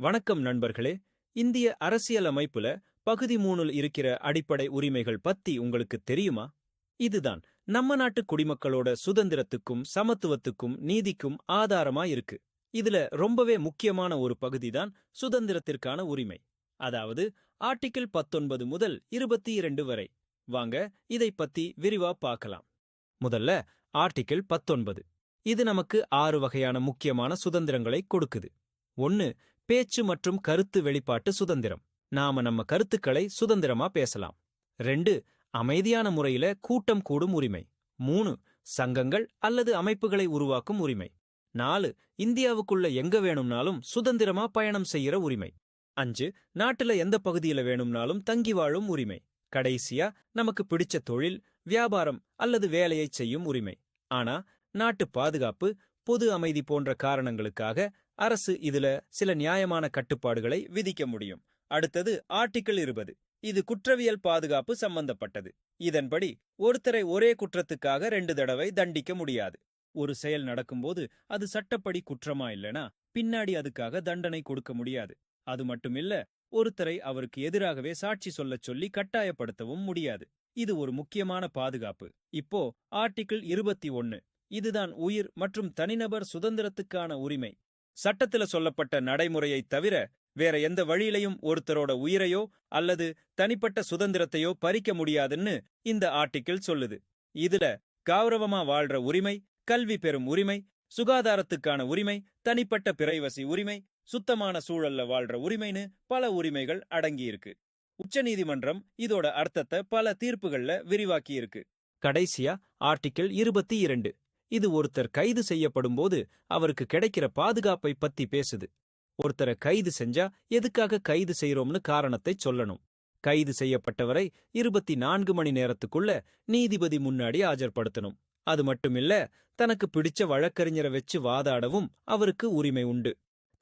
வணக்கம் நண்பர்களே. இந்திய அரசியலமைப்புல பகுதி மூணுல இருக்கிற அடிப்படை உரிமைகள் பத்தி உங்களுக்கு தெரியுமா? இதுதான் நம்ம நாட்டு குடிமக்களோட சுதந்திரத்துக்கும் சமத்துவத்துக்கும் நீதிக்கும் ஆதாரமா இருக்கு. இதுல ரொம்பவே முக்கியமான ஒரு பகுதிதான் சுதந்திரத்திற்கான உரிமை. அதாவது ஆர்டிகிள் பத்தொன்பது முதல் இருபத்தி இரண்டு வரை. வாங்க இதை பத்தி விரிவா பார்க்கலாம். முதல்ல ஆர்டிகிள் பத்தொன்பது. இது நமக்கு ஆறு வகையான முக்கியமான சுதந்திரங்களை கொடுக்குது. ஒன்னு பேச்சு மற்றும் கருத்து வெளிப்பாட்டு சுதந்திரம். நாம நம்ம கருத்துக்களை சுதந்திரமா பேசலாம். ரெண்டு அமைதியான முறையில கூட்டம் கூடும் உரிமை. மூணு சங்கங்கள் அல்லது அமைப்புகளை உருவாக்கும் உரிமை. நாலு இந்தியாவுக்குள்ள எங்க வேணும்னாலும் சுதந்திரமா பயணம் செய்யற உரிமை. அஞ்சு நாட்டுல எந்த பகுதியில வேணும்னாலும் தங்கி வாழும் உரிமை. கடைசியா நமக்கு பிடிச்ச தொழில் வியாபாரம் அல்லது வேலையை செய்யும் உரிமை. ஆனா நாட்டு பாதுகாப்பு பொது அமைதி போன்ற காரணங்களுக்காக அரசு இதுல சில நியாயமான கட்டுப்பாடுகளை விதிக்க முடியும். அடுத்தது ஆர்டிக்கிள் இருபது. இது குற்றவியல் பாதுகாப்பு சம்பந்தப்பட்டது. இதன்படி ஒருத்தரை ஒரே குற்றத்துக்காக ரெண்டு தடவை தண்டிக்க முடியாது. ஒரு செயல் நடக்கும்போது அது சட்டப்படி குற்றமா இல்லனா பின்னாடி அதுக்காக தண்டனை கொடுக்க முடியாது. அது மட்டுமில்ல ஒருத்தரை அவருக்கு எதிராகவே சாட்சி சொல்லச் சொல்லி கட்டாயப்படுத்தவும் முடியாது. இது ஒரு முக்கியமான பாதுகாப்பு. இப்போ ஆர்டிக்கிள் இருபத்தி ஒன்னு. இதுதான் உயிர் மற்றும் தனிநபர் சுதந்திரத்துக்கான உரிமை. சட்டத்துல சொல்லப்பட்ட நடைமுறையைத் தவிர வேற எந்த வழியிலையும் ஒருத்தரோட உயிரையோ அல்லது தனிப்பட்ட சுதந்திரத்தையோ பறிக்க முடியாதுன்னு இந்த ஆர்டிக்கிள் சொல்லுது. இதுல கௌரவமா வாழ்ற உரிமை கல்வி பெறும் உரிமை சுகாதாரத்துக்கான உரிமை தனிப்பட்ட பிரைவசி உரிமை சுத்தமான சூழல்ல வாழ்ற உரிமைன்னு பல உரிமைகள் அடங்கியிருக்கு. உச்சநீதிமன்றம் இதோட அர்த்தத்தை பல தீர்ப்புகள்ல விரிவாக்கியிருக்கு. கடைசியா ஆர்டிக்கிள் இருபத்தி இரண்டு. இது ஒருத்தர் கைது செய்யப்படும் போது அவருக்கு கிடைக்கிற பாதுகாப்பை பத்தி பேசுது. ஒருத்தரை கைது செஞ்சா எதுக்காக கைது செய்றோம்னு காரணத்தை சொல்லணும். கைது செய்யப்பட்டவரை இருபத்தி நான்கு மணி நேரத்துக்குள்ள நீதிபதி முன்னாடி ஆஜர்படுத்தணும். அது மட்டுமில்ல தனக்கு பிடிச்ச வழக்கறிஞரை வச்சு வாதாடவும் அவருக்கு உரிமை உண்டு.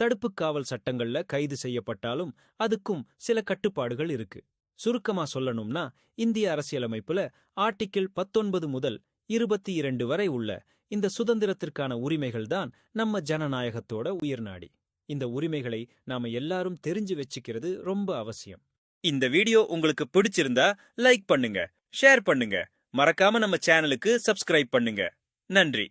தடுப்புக் காவல் சட்டங்கள்ல கைது செய்யப்பட்டாலும் அதுக்கும் சில கட்டுப்பாடுகள் இருக்கு. சுருக்கமா சொல்லணும்னா இந்திய அரசியலமைப்புல ஆர்டிகிள் பத்தொன்பது முதல் இருபத்தி இரண்டு வரை உள்ள இந்த சுதந்திரத்திற்கான உரிமைகள் தான் நம்ம ஜனநாயகத்தோட உயிர்நாடி இந்த உரிமைகளை நாம எல்லாரும் தெரிஞ்சு வச்சுக்கிறது ரொம்ப அவசியம். இந்த வீடியோ உங்களுக்கு பிடிச்சிருந்தா லைக் பண்ணுங்க ஷேர் பண்ணுங்க. மறக்காம நம்ம சேனலுக்கு சப்ஸ்கிரைப் பண்ணுங்க. நன்றி.